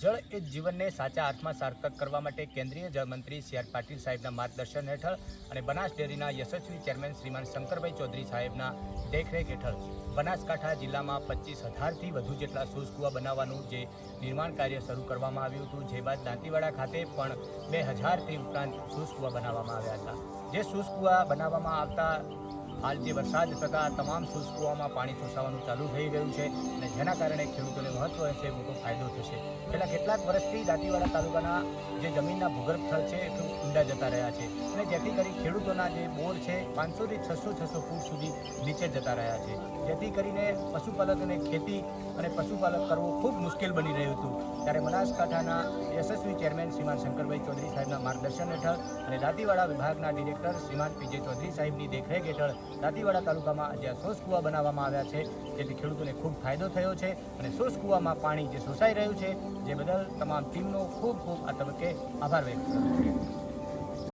જળ એ જીવનને સાચા અર્થમાં સાર્થક કરવા માટે કેન્દ્રીય જળમંત્રી સી આર પાટીલ સાહેબના માર્ગદર્શન હેઠળ અને બનાસ ડેરીના યશસ્વી ચેરમેન શ્રીમાન શંકરભાઈ ચૌધરી સાહેબના દેખરેખ હેઠળ બનાસકાંઠા જિલ્લામાં પચીસ હજારથી વધુ જેટલા સૂઝ કૂવા બનાવવાનું જે નિર્માણ કાર્ય શરૂ કરવામાં આવ્યું હતું, જે બાદ દાંતીવાડા ખાતે પણ બે હજારથી ઉપરાંત સૂઝ કૂવા બનાવવામાં આવ્યા હતા. જે સૂઝ કૂવા બનાવવામાં આવતા હાલ જે વરસાદ થતાં તમામ સૂઝ પાણી સોસાવાનું ચાલુ થઈ ગયું છે અને જેના કારણે ખેડૂતોને મહત્વ છે મોટો ફાયદો થશે. છેલ્લા કેટલાક વર્ષથી દાંતીવાડા તાલુકાના જે જમીનના ભૂગર્ભ સ્થળ છે એ ઊંડા જતા રહ્યા છે અને જેથી કરી ખેડૂતોના જે બોર છે પાંચસોથી છસો છસો ફૂટ સુધી નીચે જતા રહ્યા છે. જેથી કરીને પશુપાલકને ખેતી અને પશુપાલક કરવું ખૂબ મુશ્કેલ બની રહ્યું હતું. ત્યારે બનાસકાંઠાના યશસ્વી ચેરમેન શ્રીમાન શંકરભાઈ ચૌધરી સાહેબના માર્ગદર્શન હેઠળ અને દાંતીવાડા વિભાગના ડિરેક્ટર શ્રીમાન પીજે ચૌધરી સાહેબની દેખરેખ હેઠળ દાંતીવાડા તાલુકામાં જ્યાં સોસ કૂવા બનાવવામાં આવ્યા છે, જેથી ખેડૂતોને ખૂબ ફાયદો થયો છે અને સોસ કૂવામાં પાણી જે શોષાઈ રહ્યું છે, જે બદલ તમામ ટીમનો ખૂબ ખૂબ આ તબક્કે આભાર વ્યક્ત કરું છું.